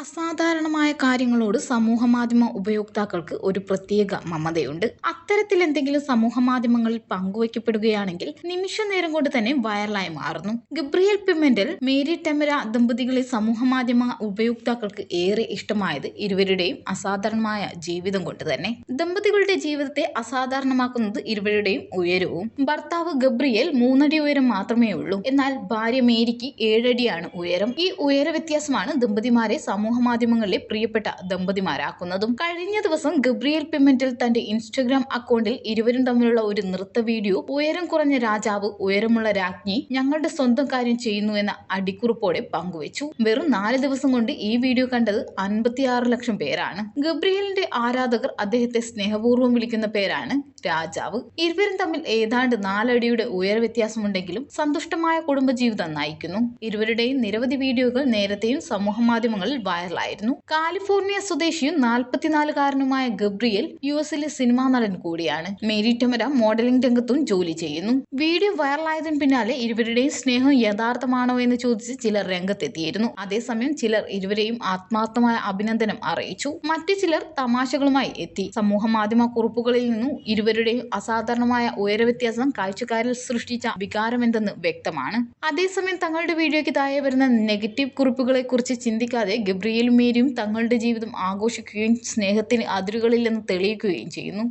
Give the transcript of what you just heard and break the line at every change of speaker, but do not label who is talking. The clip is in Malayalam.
അസാധാരണമായ കാര്യങ്ങളോട് സമൂഹമാധ്യമ ഉപയോക്താക്കൾക്ക് ഒരു പ്രത്യേക മമതയുണ്ട്. അത്തരത്തിൽ എന്തെങ്കിലും സമൂഹമാധ്യമങ്ങളിൽ പങ്കുവയ്ക്കപ്പെടുകയാണെങ്കിൽ നിമിഷ നേരം കൊണ്ട് തന്നെ വൈറലായി മാറുന്നു. ഗബ്രിയൽ പിമെന്റൽ മേരി ടെമര ദമ്പതികളെ സമൂഹമാധ്യമ ഉപയോക്താക്കൾക്ക് ഏറെ ഇഷ്ടമായത് ഇരുവരുടെയും അസാധാരണമായ ജീവിതം കൊണ്ട് തന്നെ. ദമ്പതികളുടെ ജീവിതത്തെ അസാധാരണമാക്കുന്നത് ഇരുവരുടെയും ഉയരവും. ഭർത്താവ് ഗബ്രിയൽ മൂന്നടി ഉയരം മാത്രമേ ഉള്ളൂ എന്നാൽ ഭാര്യ മേരിക്ക് ഏഴടിയാണ് ഉയരം. ഈ ഉയര വ്യത്യാസമാണ് ദമ്പതിമാരെ സമൂഹ മാധ്യമങ്ങളിലെ പ്രിയപ്പെട്ട ദമ്പതിമാരാക്കുന്നതും കഴിഞ്ഞ ദിവസം ഗബ്രിയേൽ പിമെന്റൽ തന്റെ ഇൻസ്റ്റഗ്രാം അക്കൗണ്ടിൽ ഇരുവരും തമ്മിലുള്ള ഒരു നൃത്ത വീഡിയോ ഉയരം കുറഞ്ഞ രാജാവ് ഉയരമുള്ള രാജ്ഞി ഞങ്ങളുടെ സ്വന്തം കാര്യം ചെയ്യുന്നു എന്ന അടിക്കുറിപ്പോടെ പങ്കുവച്ചു. വെറും നാല് ദിവസം കൊണ്ട് ഈ വീഡിയോ കണ്ടത് അൻപത്തിയാറ് ലക്ഷം പേരാണ്. ഗബ്രിയേലിന്റെ ആരാധകർ അദ്ദേഹത്തെ സ്നേഹപൂർവം വിളിക്കുന്ന പേരാണ് രാജാവ്. ഇരുവരും തമ്മിൽ ഏതാണ്ട് നാലടിയുടെ ഉയര വ്യത്യാസമുണ്ടെങ്കിലും സന്തുഷ്ടമായ കുടുംബജീവിതം നയിക്കുന്നു. ഇരുവരുടെയും നിരവധി വീഡിയോകൾ നേരത്തെയും സമൂഹ വൈറലായിരുന്നു. കാലിഫോർണിയ സ്വദേശിയും നാൽപ്പത്തിനാലുകാരനുമായ ഗബ്രിയൽ യു എസിലെ സിനിമാ നടൻ കൂടിയാണ്. മേരി ടെമര മോഡലിംഗ് രംഗത്തും ജോലി ചെയ്യുന്നു. വീഡിയോ വൈറലായതിനു പിന്നാലെ ഇരുവരുടെയും സ്നേഹം യഥാർത്ഥമാണോ എന്ന് ചോദിച്ച് ചിലർ രംഗത്തെത്തിയിരുന്നു. അതേസമയം ചിലർ ഇരുവരെയും ആത്മാർത്ഥമായ അഭിനന്ദനം അറിയിച്ചു. മറ്റു ചിലർ തമാശകളുമായി എത്തി. സമൂഹ മാധ്യമ കുറിപ്പുകളിൽ നിന്നും ഇരുവരുടെയും അസാധാരണമായ ഉയരവ്യത്യാസം കാഴ്ചക്കാരിൽ സൃഷ്ടിച്ച വികാരമെന്തെന്ന് വ്യക്തമാണ്. അതേസമയം തങ്ങളുടെ വീഡിയോയ്ക്ക് താഴെ വരുന്ന നെഗറ്റീവ് കുറിപ്പുകളെ കുറിച്ച് ചിന്തിക്കാതെ ഗബ്രിയേലും മേരിയും തങ്ങളുടെ ജീവിതം ആഘോഷിക്കുകയും സ്നേഹത്തിന് അതിരുകളില്ലെന്ന് തെളിയിക്കുകയും ചെയ്യുന്നു.